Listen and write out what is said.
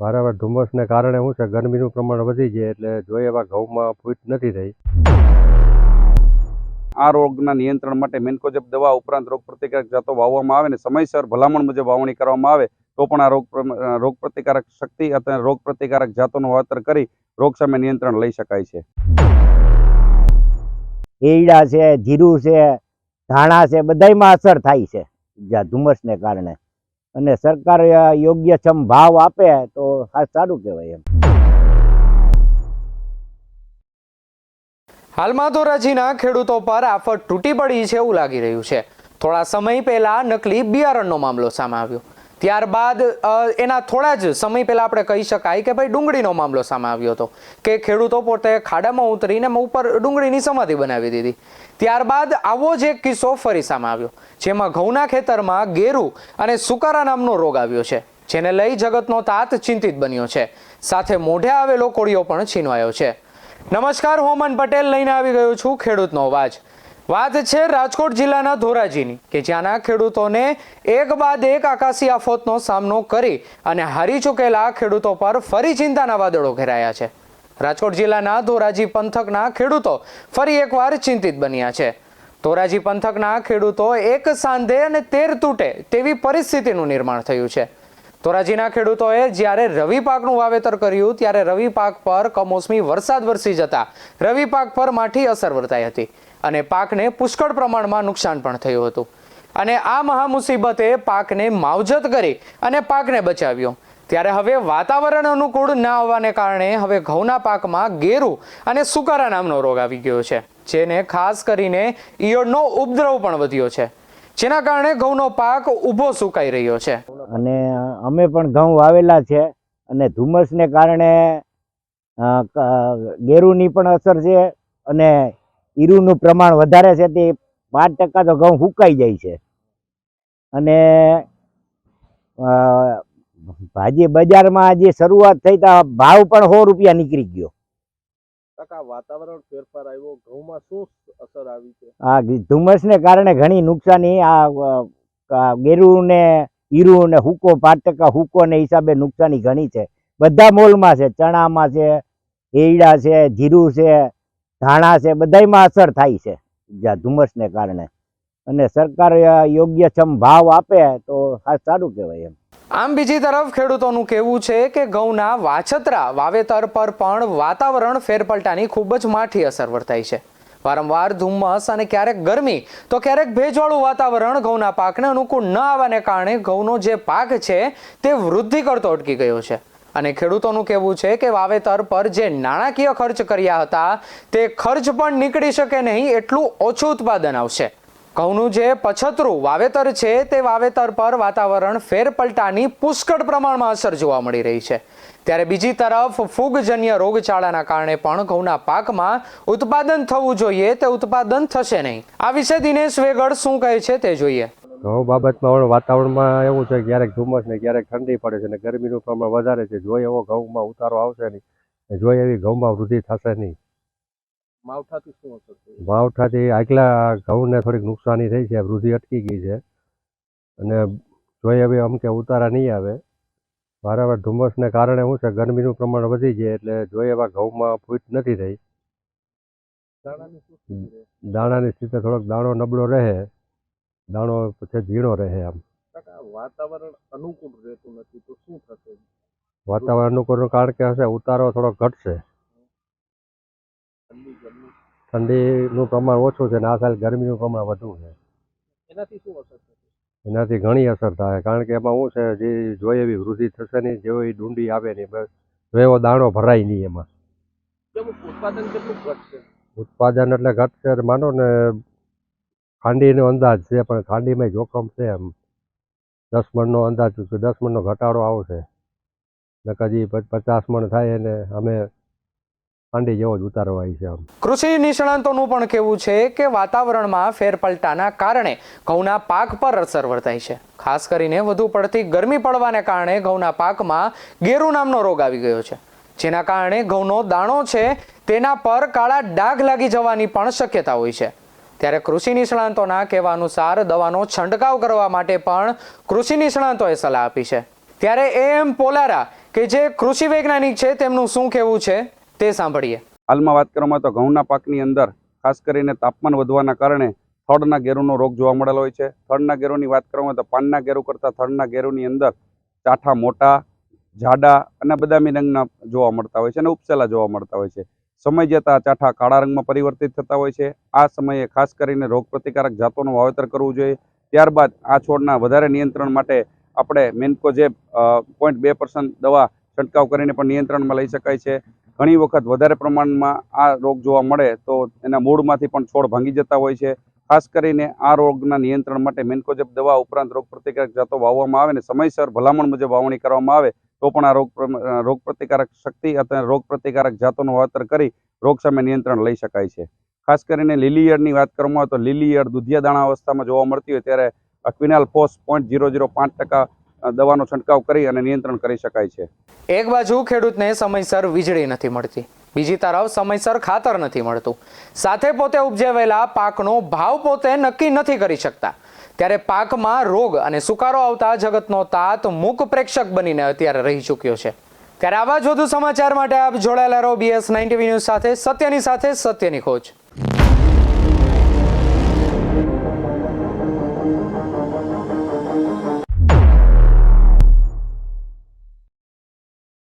વારંવાર ધુમ્મસને કારણે શું છે? ગરમીનું પ્રમાણ વધી જાય એટલે જોઈએ એવા ઘઉંમાં ફૂટ નથી થઈ. આ રોગના નિયંત્રણ માટે મેન્કોજેબ દવા ઉપરાંત રોગ પ્રતિકારક જાતો વાવવામાં આવે ને સમયસર ભલામણ મુજબ વાવણી કરવામાં આવે તો પણ આ રોગ રોગ પ્રતિકારક શક્તિ અથવા રોગ પ્રતિકારક જાતોનું વાવેતર કરી રોગ સામે નિયંત્રણ લઈ શકાય છે. એડા છે જીરું છે ધાણા છે બધામાં અસર થાય છે. જ્યાં ધુમ્મસને કારણે. અને સરકાર યોગ્ય છમ ભાવ આપે તો ખાસ સારું કહેવાય એમ. હાલમાં ધોરાજીના ખેડૂતો પર આફત તૂટી પડી છે એવું લાગી રહ્યું છે. થોડા સમય પહેલા નકલી બિયારણનો મામલો સામે આવ્યો. ત્યારબાદ એના થોડા જ સમય પહેલાં આપણે કહી શકાય કે ભાઈ ડુંગળીનો મામલો સામે આવ્યો હતો કે ખેડૂતો પોતે ખાડામાં ઉતરીને ઉપર ડુંગળીની સમાધિ બનાવી દીધી. ત્યારબાદ આવો જ એક કિસ્સો ફરી સામે આવ્યો, જેમાં ઘઉંના ખેતરમાં ગેરુ અને સુકારા નામનો રોગ આવ્યો છે, જેને લઈ જગતનો તાત ચિંતિત બન્યો છે. સાથે મોઢે આવેલો કોળીઓ પણ છીનવાયો છે. નમસ્કાર હોમન પટેલ, લઈને આવી ગયો છું ખેડૂતનો અવાજ. વાત છે રાજકોટ જિલ્લાના ધોરાજીની, કે જ્યાંના ખેડૂતોને એક બાદ એક આકાશી આફતનો સામનો કરી અને હારી ચૂકેલા ખેડૂતો પર ફરી ચિંતાના વાદળો ઘેરાયા છે. રાજકોટ જિલ્લાના ધોરાજી પંથકના ખેડૂતો ફરી એકવાર ચિંતિત બન્યા છે. ધોરાજી પંથકના ખેડૂતો એક સાંધે અને તેર તૂટે તેવી પરિસ્થિતિનું નિર્માણ થયું છે. ધોરાજીના ખેડૂતોએ જ્યારે રવિ પાકનું વાવેતર કર્યું, ત્યારે રવિ પાક પર કમોસમી વરસાદ વરસી જતા રવિ પાક પર માઠી અસર વર્તાઈ હતી અને પાકને પુષ્કળ પ્રમાણમાં નુકસાન પણ થયું હતું. અને આ મહામુસીબતે પાકને માવજત કરી અને પાકને બચાવ્યો. ત્યારે હવે વાતાવરણ અનુકૂળ ના હોવાને કારણે હવે ઘઉંના પાકમાં ગેરુ અને સુકારા નામનો રોગ આવી ગયો છે, જેને ખાસ કરીને ઈયળનો ઉપદ્રવ પણ વધ્યો છે, જેના કારણે ઘઉંનો પાક ઊભો સુકાઈ રહ્યો છે. અને અમે પણ ઘઉં વાવેલા છે અને ધુમ્મસને કારણે ગેરુની પણ અસર છે અને ઈરુનું પ્રમાણ વધારે છે તે પાંચ ટકા તો ઘઉં સુકાઈ જાય છે. અને ભાજી બજારમાં આજે શરૂઆત થઈ તો ભાવ પણ સો રૂપિયા નીકળી ગયો. કાકા વાતાવરણ ફેરફાર આવ્યો. ઘઉંમાં શું અસર આવી છે? આ ધુમ્મસને કારણે ઘણી નુકસાની આ અ, ગેરું ને હુકો પાંચ ટકા હુકો ને હિસાબે નુકસાની ઘણી છે. બધા મોલમાં છે, ચણામાં છે એડા છે, જીરું છે, ધાણા છે બધામાં અસર થાય છે. ધુમ્મસને કારણે. અને સરકાર યોગ્ય યોગ્યક્ષમ ભાવ આપે તો આ સારું કહેવાય એમ. આમ બીજી તરફ ખેડૂતોનું કહેવું છે કે ઘઉંના વાછતરા વાવેતર પર પણ વાતાવરણ ફેરપલટાની ખૂબ જ માઠી અસર વર્તાઈ છે. વારંવાર ધુમ્મસ અને ક્યારેક ગરમી. તો ક્યારેક ભેજવાળું વાતાવરણ ઘઉંના પાકને અનુકૂળ ન આવવાને કારણે ઘઉંનો જે પાક છે તે વૃદ્ધિ કરતો અટકી ગયો છે. અને ખેડૂતોનું કહેવું છે કે વાવેતર પર જે નાણાકીય ખર્ચ કર્યા હતા, તે ખર્ચ પણ નીકળી શકે નહીં એટલું ઓછું ઉત્પાદન આવશે. ઘઉંનું જે પછતરું વાવેતર છે તે વાવેતર પર વાતાવરણ ફેરપલટાની પુષ્કળ પ્રમાણમાં અસર જોવા મળી રહી છે. ત્યારે બીજી તરફ ફૂગજન્ય રોગચાળાના કારણે પણ ઘઉંના પાકમાં ઉત્પાદન થવું જોઈએ, તે ઉત્પાદન થશે નહીં. આ વિશે દિનેશ વેગડ શું કહે છે તે જોઈએ. ઘઉં બાબતમાં વાતાવરણમાં એવું છે ક્યારેક ધુમ્મસ ને ક્યારેક ઠંડી પડે છે અને ગરમીનું પ્રમાણ વધારે છે. જોઈએ એવો ઘઉંમાં ઉતારો આવશે નહીં. જો એવી ઘઉંમાં વૃદ્ધિ થશે નહીં. માવઠાથી શું અસર થઈ માવઠાથી આગલા ઘઉંને થોડીક નુકસાની થઈ છે વૃદ્ધિ અટકી ગઈ છે. અને જોઈએ હવે અમ કે ઉતારા નહીં આવે. વારંવાર ધુમ્મસને કારણે શું છે ગરમીનું પ્રમાણ વધી જાય એટલે જોઈએ એવા ઘઉંમાં ફૂટ નથી થઈ. દાણાની સ્થિતિ દાણાની સ્થિતિ થોડોક દાણો નબળો રહે. દાણો પછી ઝીણો રહે આમ. વાતાવરણ અનુકૂળ રહેતું નથી તો શું થશે? વાતાવરણ અનુકૂળનું કારણ કે હશે ઉતારો થોડો ઘટશે. ઠંડીનું પ્રમાણ ઓછું છે ને આ સાલ ગરમીનું પ્રમાણ વધુ છે. એનાથી શું અસર થશે? એનાથી ઘણી અસર થાય કારણ કે એમાં શું છે જે જોઈએ એવી વૃદ્ધિ થશે નહીં જેવો ડુંડી આવે નહીં બસ એવો દાણો ભરાય નહીં એમાં. ઉત્પાદન કેટલું ઘટશે ઉત્પાદન એટલે ઘટશે માનો ને ખાંડીનો અંદાજ છે પણ ખાંડીમાં જોખમ છે એમ. દસ મણનો અંદાજ દસ મણનો ઘટાડો આવશે. ને કદી પચાસ મણ થાય અને અમે ખાંડી જેવો જ ઉતારો આવી છે કૃષિ નિષ્ણાંતોનું પણ કહેવું છે કે વાતાવરણમાં ફેરપલટાના કારણે ઘઉંના પાક પર અસર વર્તાય છે. ખાસ કરીને વધુ પડતી ગરમી પડવાને કારણે ઘઉંના પાકમાં ગેરુ નામનો રોગ આવી ગયો છે. જેના કારણે ઘઉંનો દાણો છે તેના પર કાળા ડાઘ લાગી જવાની પણ શક્યતા હોય છે. ત્યારે કૃષિ નિષ્ણાંતોના કહેવા અનુસાર દવાનો છંટકાવ કરવા માટે પણ કૃષિ નિષ્ણાંતોએ સલાહ આપી છે. ત્યારે એમ પોલારા કે જે કૃષિ વૈજ્ઞાનિક છે તેમનું શું કહેવું છે? તે સાંભળીએ. હાલમાં વાત કરવામાં તો ઘઉંના પાકની અંદર ખાસ કરીને તાપમાન વધવાના કારણે થડના ગેરુનો રોગ જોવા મળેલો હોય છે. થડના ગેરુની વાત કરવામાં તો પાનના ગેરુ કરતાં થડના ગેરુની અંદર ચાઠા મોટા, જાડા અને બદામી રંગના જોવા મળતા હોય છે અને ઉપસેલા જોવા મળતા હોય છે. સમય જતાં ચાઠા કાળા રંગમાં પરિવર્તિત થતા હોય છે. આ સમયે ખાસ કરીને રોગપ્રતિકારક જાતોનું વાવેતર કરવું જોઈએ. ત્યારબાદ આ છોડના વધારે નિયંત્રણ માટે આપણે મેન્કોજેબ પોઈન્ટ બે દવા છંટકાવ કરીને પણ નિયંત્રણમાં લઈ શકાય છે. ઘણી વખત વધારે પ્રમાણમાં આ રોગ જોવા મળે તો એના મૂળમાંથી પણ છોડ ભાંગી જતા હોય છે. ખાસ કરીને આ રોગના નિયંત્રણ માટે મેન્કોજેબ દવા ઉપરાંત રોગ પ્રતિકારક જાતો વાવવામાં આવે ને સમયસર ભલામણ મુજબ વાવણી કરવામાં આવે તો પણ આ રોગ રોગ પ્રતિકારક શક્તિ અથવા રોગ પ્રતિકારક જાતોનું વાતર કરી રોગ સામે નિયંત્રણ લઈ શકાય છે. ખાસ કરીને લીલી વાત કરવામાં આવે તો લીલી ઈયળ દુધિયા દાણા અવસ્થામાં જોવા મળતી હોય ત્યારે quinalphos point zero zero પાંચ ટકા દવાનો છંટકાવ કરી અને નિયંત્રણ કરી શકાય છે. એક બાજુ ખેડૂતને સમયસર વીજળી નથી મળતી. બીજી તરફ સમયસર ખાતર નથી મળતું. સાથે પોતે ઉપજાવેલા પાકનો ભાવ પોતે નક્કી નથી કરી શકતા. ત્યારે પાકમાં રોગ અને સુકારો આવતા જગતનો તાત મૂક પ્રેક્ષક બનીને અત્યારે રહી ચૂક્યો છે. ત્યારે આવા જ વધુ સમાચાર માટે આપ જોડાયેલા રહો બીએસ નાઇન્ટી ન્યૂઝ સાથે. સત્યની સાથે સત્યની ખોજ.